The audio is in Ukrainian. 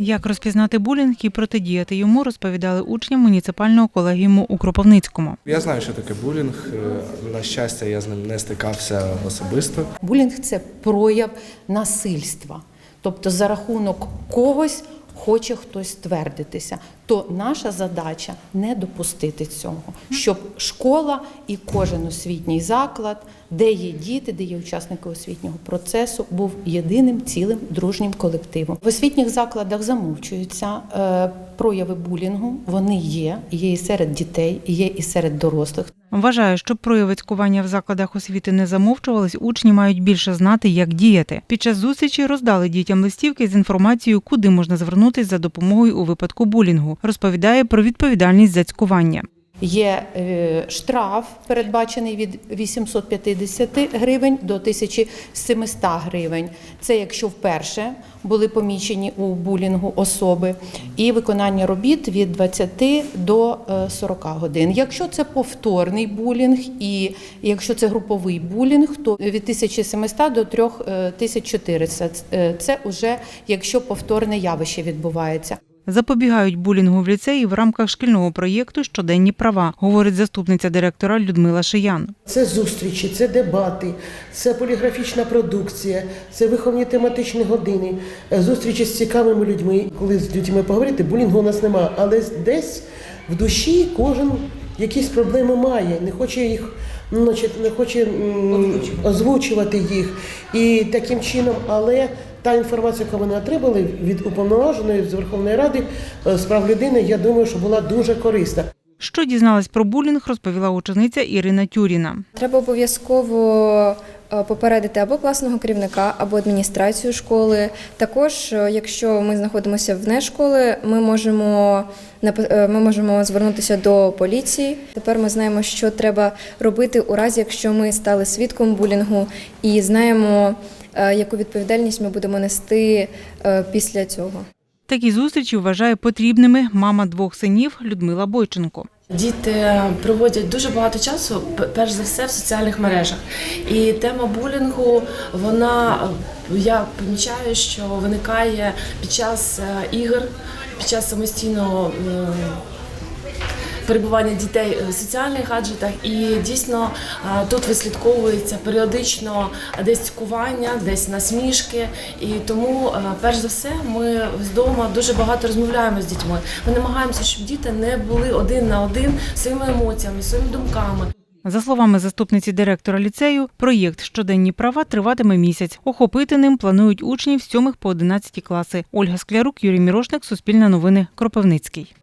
Як розпізнати булінг і протидіяти йому, розповідали учням муніципального колегіуму у Кропивницькому. Я знаю, що таке булінг. Е, На щастя, я з ним не стикався особисто. Булінг це прояв насильства. Тобто за рахунок когось хоче хтось твердитися. То наша задача не допустити цього, щоб школа і кожен освітній заклад, де є діти, де є учасники освітнього процесу, був єдиним цілим дружнім колективом. В освітніх закладах замовчуються е, прояви булінгу. Вони є, є і серед дітей, є і серед дорослих. Вважає, щоб прояви цькування в закладах освіти не замовчувались, учні мають більше знати, як діяти. Під час зустрічі роздали дітям листівки з інформацією, куди можна звернутися за допомогою у випадку булінгу. Розповідає про відповідальність за цькування. Є е, штраф, передбачений від 850 гривень до 1700 гривень. Це якщо вперше були помічені у булінгу особи, і виконання робіт від 20 до е, 40 годин. Якщо це повторний булінг, і якщо це груповий булінг, то від 1700 до 3400. Е, Це вже якщо повторне явище відбувається. Запобігають булінгу в ліцеї в рамках шкільного проєкту Щоденні права, говорить заступниця директора Людмила Шиян. Це зустрічі, це дебати, це поліграфічна продукція, це виховні тематичні години, е, зустрічі з цікавими людьми. Коли з дітьми поговорити, булінгу у нас немає, але десь в душі кожен якісь проблеми має, не хоче їх. ну, Значить, не хоче озвучувати їх і таким чином, але та інформація, яку вони отримали від уповноваженої з Верховної Ради е, з прав людини, я думаю, що була дуже корисна. Що дізналась про булінг, розповіла учениця Ірина Тюріна. Треба обов'язково е, попередити або класного керівника, або адміністрацію школи. Також, е, якщо ми знаходимося вне школи, ми можемо ми можемо звернутися до поліції. Тепер ми знаємо, що треба робити у разі, якщо ми стали свідком булінгу, і знаємо, яку відповідальність ми будемо нести е, після цього. Такі зустрічі вважає потрібними мама двох синів Людмила Бойченко. Діти проводять дуже багато часу, перш за все, в соціальних мережах. І тема булінгу, вона е, я помічаю, що виникає під час е, ігор, під час самостійного. Е, Перебування дітей в соціальних гаджетах, і дійсно е, тут вислідковується періодично десь цькування, десь насмішки. І тому, е, перш за все, ми вдома дуже багато розмовляємо з дітьми. Ми намагаємося, щоб діти не були один на один своїми емоціями, своїми думками. За словами заступниці директора ліцею, проєкт Щоденні права триватиме місяць. Охопити ним планують учнів з 7 по 11 класи. Ольга Склярук, Юрій Мірошник, Суспільне новини, Кропивницький.